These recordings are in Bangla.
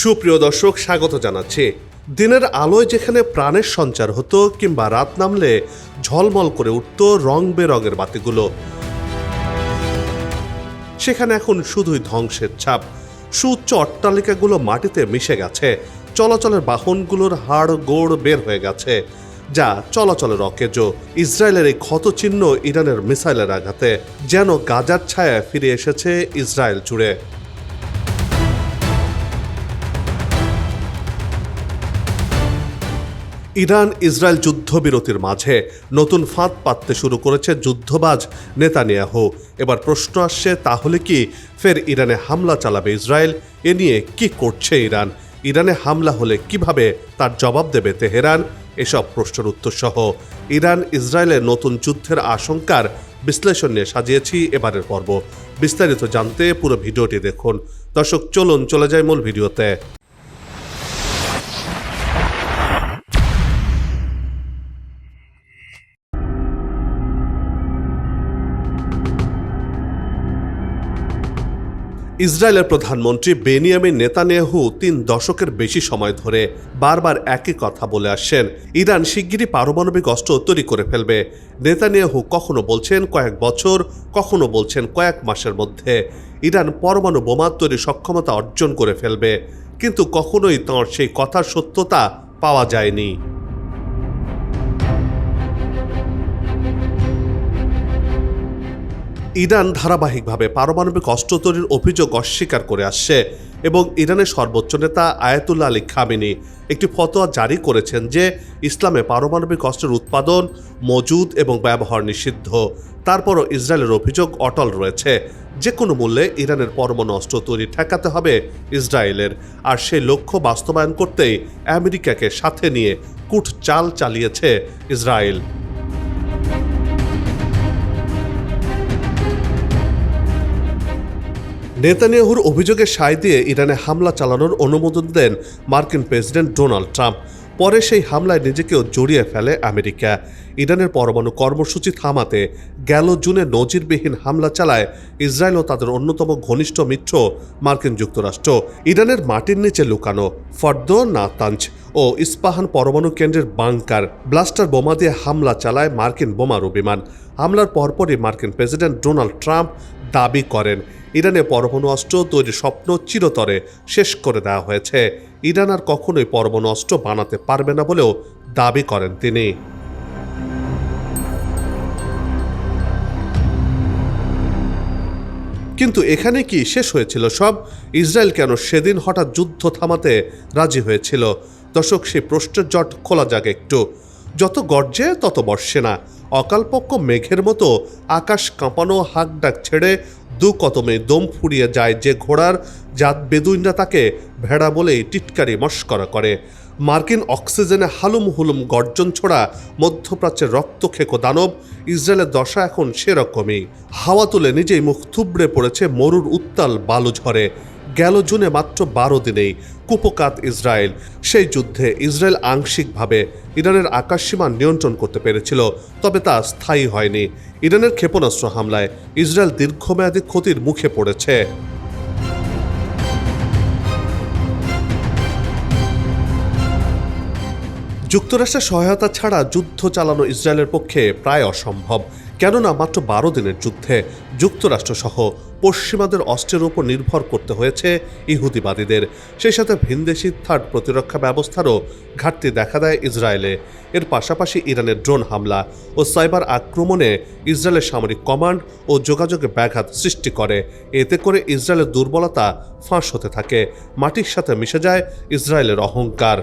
সুপ্রিয় দর্শক, স্বাগত জানাচ্ছি। দিনের আলোয় যেখানে প্রাণের সঞ্চার হতো কিংবা রাত নামলে ঝলমল করে উঠত রং বেরঙের বাতিগুলো। সেখানে এখন শুধুই ধ্বংসের ছাপ। সুউচ্চ অট্টালিকাগুলো মাটিতে মিশে গেছে। চলাচলের বাহনগুলোর হাড় গোড় বের হয়ে গেছে, যা চলাচলের অকেজ। ইসরায়েলের এই ক্ষতচিহ্ন ইরানের মিসাইলের আঘাতে, যেন গাজার ছায়া ফিরে এসেছে ইসরায়েল জুড়ে। ইরান ইসরায়েল যুদ্ধবিরতির মাঝে নতুন ফাঁদ পাততে শুরু করেছে যুদ্ধবাজ নেতানিয়াহু। এবার প্রশ্ন আসছে, তাহলে কি ফের ইরানে হামলা চালাবে ইসরায়েল? এ নিয়ে কি করছে ইরান? ইরানে হামলা হলে কীভাবে তার জবাব দেবে তেহরান? এসব প্রশ্নের উত্তর সহ ইরান ইসরায়েলের নতুন যুদ্ধের আশঙ্কার বিশ্লেষণ নিয়ে সাজিয়েছি এবারের পর্ব। বিস্তারিত জানতে পুরো ভিডিওটি দেখুন। দর্শক, চলুন চলে যায় মূল ভিডিওতে। ইসরায়েলের প্রধানমন্ত্রী বেনিয়ামিন নেতানিয়াহু তিন দশকের বেশি সময় ধরে বারবার একই কথা বলে আসছেন। ইরান শিগগিরই পারমাণবিক অস্ত্র তৈরি করে ফেলবে। নেতানিয়াহু কখনো বলছেন কয়েক বছর, কখনো বলছেন কয়েক মাসের মধ্যে। ইরান পরমাণু বোমা তৈরির সক্ষমতা অর্জন করে ফেলবে, কিন্তু কখনোই তাঁর সেই কথার সত্যতা পাওয়া যায়নি। ইরান ধারাবাহিকভাবে পারমাণবিক অস্ত্র তৈরির অভিযোগ অস্বীকার করে আসছে এবং ইরানের সর্বোচ্চ নেতা আয়াতুল্লাহ আলী খামিনি একটি ফতোয়া জারি করেছেন যে ইসলামে পারমাণবিক অস্ত্রের উৎপাদন মজুদ এবং ব্যবহার নিষিদ্ধ। তারপরও ইসরায়েলের অভিযোগ অটল রয়েছে। যে কোনো মূল্যে ইরানের পরমাণু অস্ত্র তৈরি ঠেকাতে হবে ইসরায়েলের। আর সেই লক্ষ্য বাস্তবায়ন করতেই আমেরিকাকে সাথে নিয়ে কুট চাল চালিয়েছে ইসরায়েল। নেতানিয়াহুর অভিযোগে সায় দিয়ে ইরানে হামলা চালানোর অনুমোদন দেন মার্কিন প্রেসিডেন্ট ডোনাল্ড ট্রাম্প। পরে সেই হামলায় নিজেকেও জড়িয়ে ফেলে আমেরিকা। ইরানের পরমাণু কর্মসূচি থামাতে গেল জুনে নজিরবিহীন হামলা চালায় ইসরায়েল ও তাদের অন্যতম ঘনিষ্ঠ মিত্র মার্কিন যুক্তরাষ্ট্র। ইরানের মাটির নিচে লুকানো ফর্দ নাতাঞ্জ ও ইস্পাহান পরমাণু কেন্দ্রের বাংকার ব্লাস্টার বোমা দিয়ে হামলা চালায় মার্কিন বোমারু বিমান। হামলার পরপরই মার্কিন প্রেসিডেন্ট ডোনাল্ড ট্রাম্প দাবি করেন। ইরানে পরমাণু অস্ত্র তৈরির স্বপ্ন চিরতরে শেষ করে দেওয়া হয়েছে। ইরান আর কখনোই পরমাণু অস্ত্র বানাতে পারবে না বলেও দাবি করেন তিনি। কিন্তু এখানে কি শেষ হয়েছিল সব? ইসরায়েল কেন সেদিন হঠাৎ যুদ্ধ থামাতে রাজি হয়েছিল? দর্শক, সেই প্রশ্নের জট খোলা যাক একটু। যত গর্জে তত বর্ষে না। অকালপক্ষ মেঘের মতো আকাশ কাঁপানো হাক ডাক ছেড়ে দু কতমে দম ফুরিয়ে যায় যে ঘোড়ার জাত বেদুইনরা তাকে ভেড়া বলেই টিটকারি মস্করা করে। মার্কিন অক্সিজেনে হালুম হুলুম গর্জন ছোড়া মধ্যপ্রাচ্যের রক্তখেকো দানব ইসরায়েলের দশা এখন সেরকমই। হাওয়া তুলে নিজেই মুখ থুবড়ে পড়েছে মরুর উত্তাল বালু ঝড়ে গেল জুনে মাত্র বারো দিনেই কুপকাত ইসরায়েল। সেই যুদ্ধে ইসরায়েল আংশিকভাবে ইরানের আকাশসীমা নিয়ন্ত্রণ করতে পেরেছিল, তবে তা স্থায়ী হয়নি। ইরানের ক্ষেপণাস্ত্র হামলায় ইসরায়েল দীর্ঘমেয়াদী ক্ষতির মুখে পড়েছে। যুক্তরাষ্ট্রের সহায়তা ছাড়া যুদ্ধ চালানো ইসরায়েলের পক্ষে প্রায় অসম্ভব। কেননা মাত্র বারো দিনের যুদ্ধে যুক্তরাষ্ট্রসহ পশ্চিমাদের অস্ত্রের উপর নির্ভর করতে হয়েছে ইহুদিবাদীদের। সেই সাথে ভিনদেশি থার্ড প্রতিরক্ষা ব্যবস্থারও ঘাটতি দেখা দেয় ইসরায়েলে। এর পাশাপাশি ইরানের ড্রোন হামলা ও সাইবার আক্রমণে ইসরায়েলের সামরিক কমান্ড ও যোগাযোগে ব্যাঘাত সৃষ্টি করে। এতে করে ইসরায়েলের দুর্বলতা ফাঁস হতে থাকে। মাটির সাথে মিশে যায় ইসরায়েলের অহংকার।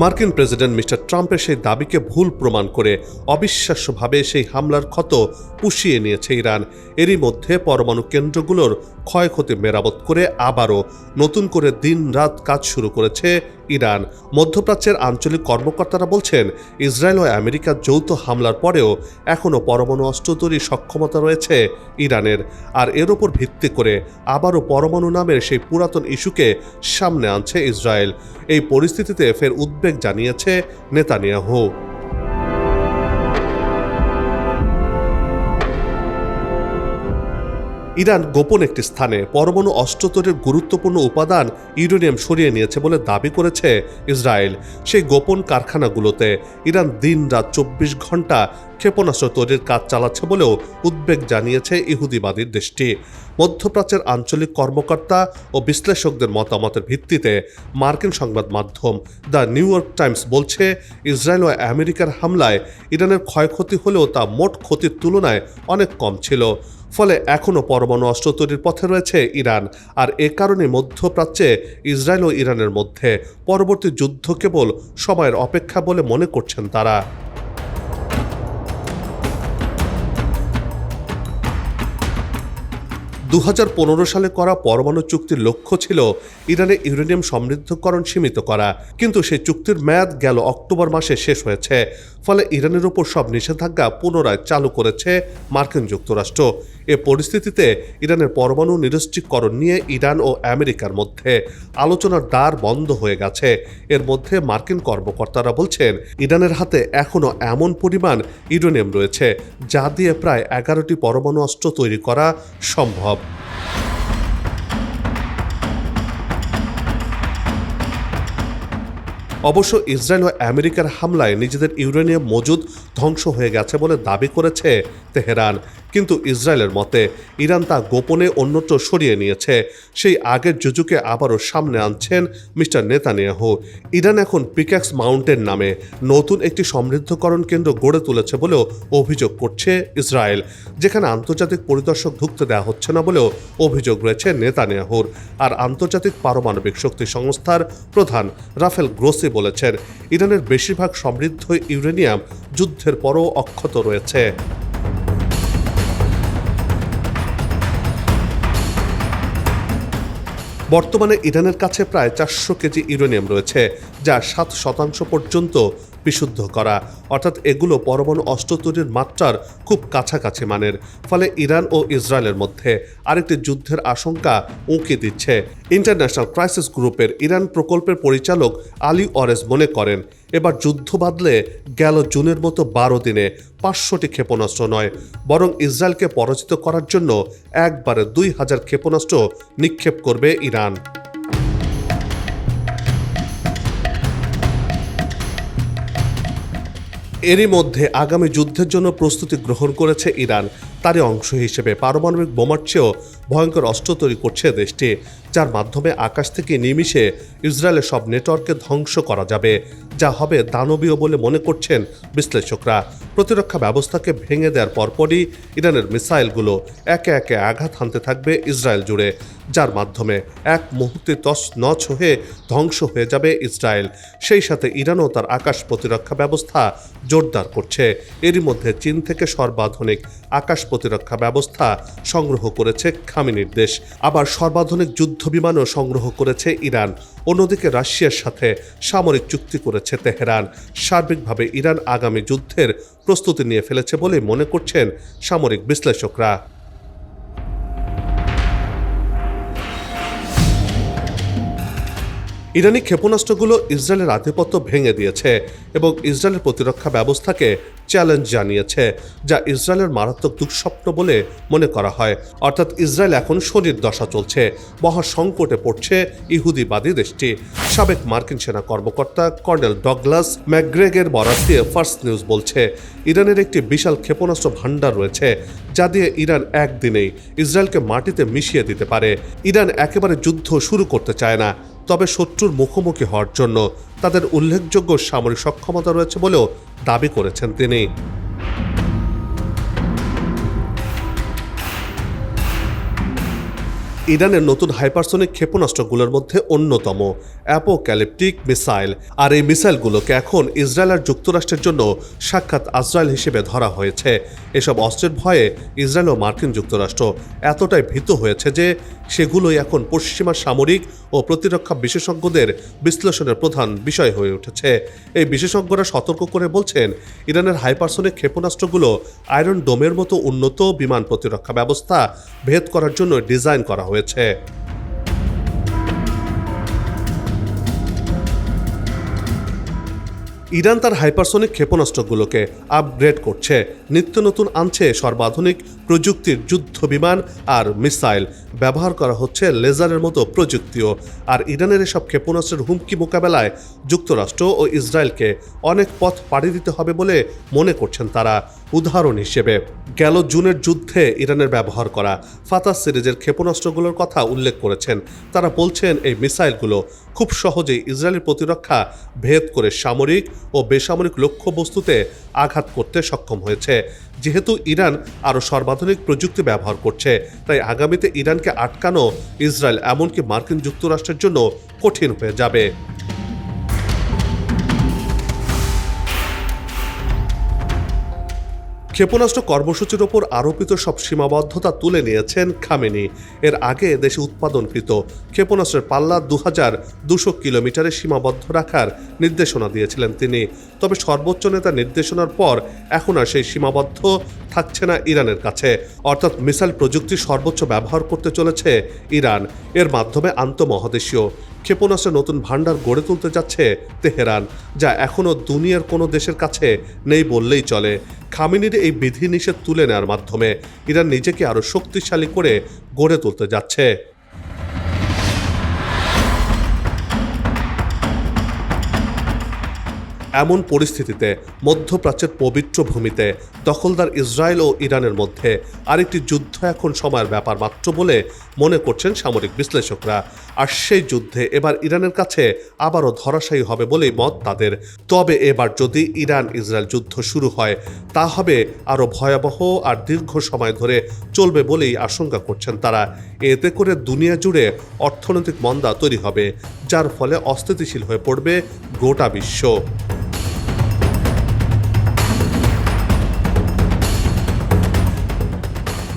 মার্কিন প্রেসিডেন্ট মিস্টার ট্রাম্পের সেই দাবিকে ভুল প্রমাণ করে অবিশ্বাস্যভাবে সেই হামলার ক্ষত পুষিয়ে নিয়েছে ইরান। এরই মধ্যে পরমাণু কেন্দ্রগুলোর ক্ষয়ক্ষতি মেরামত করে আবারও নতুন করে দিন রাত কাজ শুরু করেছে ইরান। মধ্যপ্রাচ্যের আঞ্চলিক কর্মকর্তারা বলছেন, ইসরায়েল ও আমেরিকার যৌথ হামলার পরেও এখনও পরমাণু অস্ত্র তৈরির সক্ষমতা রয়েছে ইরানের। আর এর ওপর ভিত্তি করে আবারও পরমাণু নামের সেই পুরাতন ইস্যুকে সামনে আনছে ইসরায়েল। এই পরিস্থিতিতে ফের উদ্বেগ জানিয়েছে নেতানিয়াহু। ইরান গোপন একটি স্থানে পরমাণু অস্ত্র তৈরির গুরুত্বপূর্ণ উপাদান ইউরেনিয়াম সরিয়ে নিয়েছে বলে দাবি করেছে ইসরায়েল। সেই গোপন কারখানাগুলোতে ইরান দিন রাত চব্বিশ ঘণ্টা ক্ষেপণাস্ত্র তৈরির কাজ চালাচ্ছে বলেও উদ্বেগ জানিয়েছে ইহুদিবাদীর দেশটি। মধ্যপ্রাচ্যের আঞ্চলিক কর্মকর্তা ও বিশ্লেষকদের মতামতের ভিত্তিতে মার্কিন সংবাদ মাধ্যম দ্য নিউ ইয়র্ক টাইমস বলছে, ইসরায়েল ও আমেরিকার হামলায় ইরানের ক্ষয়ক্ষতি হলেও তা মোট ক্ষতির তুলনায় অনেক কম ছিল। ফলে এখনও পরমাণু অস্ত্র তৈরির পথে রয়েছে ইরান। আর এ কারণে মধ্যপ্রাচ্যে ইসরায়েল ও ইরানের মধ্যে পরবর্তী যুদ্ধ কেবল সময়ের অপেক্ষা বলে মনে করছেন তারা। দু হাজার পনেরো সালে করা পরমাণু চুক্তির লক্ষ্য ছিল ইরানে ইউরেনিয়াম সমৃদ্ধকরণ সীমিত করা, কিন্তু সেই চুক্তির মেয়াদ গেল অক্টোবর মাসে শেষ হয়েছে। ফলে ইরানের উপর সব নিষেধাজ্ঞা পুনরায় চালু করেছে মার্কিন যুক্তরাষ্ট্র। এ পরিস্থিতিতে ইরানের পরমাণু নিরস্ত্রীকরণ নিয়ে ইরান ও আমেরিকার মধ্যে আলোচনার দ্বার বন্ধ হয়ে গেছে। এর মধ্যে মার্কিন কর্মকর্তারা বলছেন, ইরানের হাতে এখনও এমন পরিমাণ ইউরেনিয়াম রয়েছে, যা দিয়ে প্রায় এগারোটি পরমাণু অস্ত্র তৈরি করা সম্ভব। অবশ্য ইসরায়েল ও আমেরিকার হামলায় নিজেদের ইউরেনিয়াম মজুদ ধ্বংস হয়ে গেছে বলে দাবি করেছে তেহরান। কিন্তু ইসরায়েলের মতে, ইরান তা গোপনে অন্যত্র সরিয়ে নিয়েছে। সেই আগের যুজুকে আবারও সামনে আনছেন মিস্টার নেতানিয়াহু। ইরান এখন পিক্যাক্স মাউন্টেন নামে নতুন একটি সমৃদ্ধকরণ কেন্দ্র গড়ে তুলেছে বলেও অভিযোগ করছে ইসরায়েল। যেখানে আন্তর্জাতিক পরিদর্শক ঢুকতে দেওয়া হচ্ছে না বলেও অভিযোগ রয়েছে নেতানিয়াহুর। আর আন্তর্জাতিক পারমাণবিক শক্তি সংস্থার প্রধান রাফেল গ্রোসি বলেছেন, ইরানের বেশিরভাগ সমৃদ্ধ ইউরেনিয়াম যুদ্ধের পরও অক্ষত রয়েছে। বর্তমানে ইরানের কাছে প্রায় চারশো কেজি ইউরেনিয়াম রয়েছে, যা সাত শতাংশ পর্যন্ত বিশুদ্ধ করা। অর্থাৎ এগুলো পরমাণু অস্ত্র তৈরির মাত্রার খুব কাছাকাছি মানের। ফলে ইরান ও ইসরায়েলের মধ্যে আরেকটি যুদ্ধের আশঙ্কা উঁকি দিচ্ছে। ইন্টারন্যাশনাল ক্রাইসিস গ্রুপের ইরান প্রকল্পের পরিচালক আলী অরেজ মনে করেন, এবার যুদ্ধ বাদলে গেল জুনের মতো বারো দিনে পাঁচশোটি ক্ষেপণাস্ত্র নয়, বরং ইসরায়েলকে পরাজিত করার জন্য একবারে দুই হাজার ক্ষেপণাস্ত্র নিক্ষেপ করবে ইরান। এরই মধ্যে আগামী যুদ্ধের জন্য প্রস্তুতি গ্রহণ করেছে ইরান। তারই অংশ হিসেবে পারমাণবিক বোমার চেয়েও ভয়ঙ্কর অস্ত্র তৈরি করছে দেশটি, যার মাধ্যমে আকাশ থেকে নিমিশে ইসরায়েলের সব নেটওয়ার্ককে ধ্বংস করা যাবে। যা হবে দানবীয় বলে মনে করছেন বিশ্লেষকরা। প্রতিরক্ষা ব্যবস্থাকে ভেঙে দেওয়ার পরপরই ইরানের মিসাইলগুলো একে একে আঘাত হানতে থাকবে ইসরায়েল জুড়ে, যার মাধ্যমে এক মুহূর্তে তস নছ হয়ে ধ্বংস হয়ে যাবে ইসরায়েল। সেই সাথে ইরানও তার আকাশ প্রতিরক্ষা ব্যবস্থা জোরদার করছে। এরই মধ্যে চীন থেকে সর্বাধুনিক আকাশ প্রতিরক্ষা ব্যবস্থা সংগ্রহ করেছে খামিনির দেশ আবার সর্বাধুনিক যুদ্ধ বিমানও সংগ্রহ করেছে ইরান। অন্যদিকে রাশিয়ার সাথে সামরিক চুক্তি করেছে তেহরান। সার্বিকভাবে ইরান আগামী যুদ্ধের প্রস্তুতি নিয়ে ফেলেছে বলে মনে করছেন সামরিক বিশ্লেষকরা। ইরানি ক্ষেপণাস্ত্রগুলো ইসরায়েলের আধিপত্য ভেঙে দিয়েছে এবং ইসরায়েলের প্রতিরক্ষা ব্যবস্থাকে চ্যালেঞ্জ জানিয়েছে, যা ইসরায়েলের মারাত্মক দুঃস্বপ্ন বলে মনে করা হয়। অর্থাৎ ইসরায়েল এখন শরীর দশা চলছে। মহা সংকটে পড়ছে ইহুদিবাদী দেশটি। সাবেক মার্কিন সেনা কর্মকর্তা কর্নেল ডগলাস ম্যাকগ্রেগের বরাদ দিয়ে ফার্স্ট নিউজ বলছে, ইরানের একটি বিশাল ক্ষেপণাস্ত্র ভাণ্ডার রয়েছে, যা দিয়ে ইরান একদিনেই ইসরায়েলকে মাটিতে মিশিয়ে দিতে পারে। ইরান একেবারে যুদ্ধ শুরু করতে চায় না। তবে শত্রুর মুখোমুখি হওয়ার জন্য তাদের উল্লেখযোগ্য সামরিক সক্ষমতা রয়েছে বলেও দাবি করেছেন তিনি। ইরানের নতুন হাইপারসনিক ক্ষেপণাস্ত্রগুলোর মধ্যে অন্যতম অ্যাপোক্যালিপটিক মিসাইল, আর এই মিসাইলগুলোকে এখন ইসরায়েল আর যুক্তরাষ্ট্রের জন্য সাক্ষাৎ আজরায়েল হিসেবে ধরা হয়েছে। এসব অস্ত্রের ভয়ে ইসরায়েল ও মার্কিন যুক্তরাষ্ট্র এতটাই ভীত হয়েছে যে সেগুলোই এখন পশ্চিমা সামরিক ও প্রতিরক্ষা বিশেষজ্ঞদের বিশ্লেষণের প্রধান বিষয় হয়ে উঠেছে। এই বিশেষজ্ঞরা সতর্ক করে বলছেন, ইরানের হাইপারসনিক ক্ষেপণাস্ত্রগুলো আয়রন ডোমের মতো উন্নত বিমান প্রতিরক্ষা ব্যবস্থা ভেদ করার জন্য ডিজাইন করা হয়েছে। ইরান তার হাইপারসনিক ক্ষেপণাস্ত্রগুলোকে আপগ্রেড করছে। নিত্য নতুন আনছে সর্বাধুনিক প্রযুক্তির যুদ্ধ বিমান আর মিসাইল। ব্যবহার করা হচ্ছে লেজারের মতো প্রযুক্তিও। আর ইরানের এসব ক্ষেপণাস্ত্রের হুমকি মোকাবেলায় যুক্তরাষ্ট্র ও ইসরায়েলকে অনেক পথ পাড়ি দিতে হবে বলে মনে করছেন তারা। উদাহরণ হিসেবে, গেল জুনের যুদ্ধে ইরানের ব্যবহার করা ফাতাস সিরিজের ক্ষেপণাস্ত্রগুলোর কথা উল্লেখ করেছেন। তারা বলছেন, এই মিসাইলগুলো খুব সহজে ইসরায়েলের প্রতিরক্ষা ভেদ করে সামরিক ও বেসামরিক লক্ষ্যবস্তুতে আঘাত করতে সক্ষম হয়েছে। যেহেতু ইরান আরও সর্বাধুনিক প্রযুক্তি ব্যবহার করছে, তাই আগামীতে ইরানকে আটকানো ইসরায়েল এমনকি মার্কিন যুক্তরাষ্ট্রের জন্য কঠিন হয়ে যাবে। ক্ষেপণাস্ত্র কর্মসূচির ওপর আরোপিত সব সীমাবদ্ধতা তুলে নিয়েছেন খামেনি। এর আগে দেশে উৎপাদনকৃত ক্ষেপণাস্ত্রের পাল্লা দু হাজার দুশো কিলোমিটারে সীমাবদ্ধ রাখার নির্দেশনা দিয়েছিলেন তিনি। তবে সর্বোচ্চ নেতা নির্দেশনার পর এখন আর সেই সীমাবদ্ধ থাকছে না ইরানের কাছে। অর্থাৎ মিসাইল প্রযুক্তির সর্বোচ্চ ব্যবহার করতে চলেছে ইরান। এর মাধ্যমে আন্তঃমহাদেশীয় ক্ষেপণাস্ত্রের নতুন ভাণ্ডার গড়ে তুলতে যাচ্ছে তেহরান, যা এখনও দুনিয়ার কোনো দেশের কাছে নেই বললেই চলে। খামিনির এই বিধিনিষেধ তুলে নেওয়ার মাধ্যমে ইরান নিজেকে আরও শক্তিশালী করে গড়ে তুলতে যাচ্ছে। এমন পরিস্থিতিতে মধ্যপ্রাচ্যের পবিত্র ভূমিতে দখলদার ইসরায়েল ও ইরানের মধ্যে আরেকটি যুদ্ধ এখন সময়ের ব্যাপার মাত্র বলে মনে করছেন সামরিক বিশ্লেষকরা। আর সেই যুদ্ধে এবার ইরানের কাছে আবারও ধরাশায়ী হবে বলেই মত তাদের। তবে এবার যদি ইরান ইসরায়েল যুদ্ধ শুরু হয়, তা হবে আরও ভয়াবহ আর দীর্ঘ সময় ধরে চলবে বলেই আশঙ্কা করছেন তারা। এতে করে দুনিয়া জুড়ে অর্থনৈতিক মন্দা তৈরি হবে, যার ফলে অস্থিতিশীল হয়ে পড়বে গোটা বিশ্ব।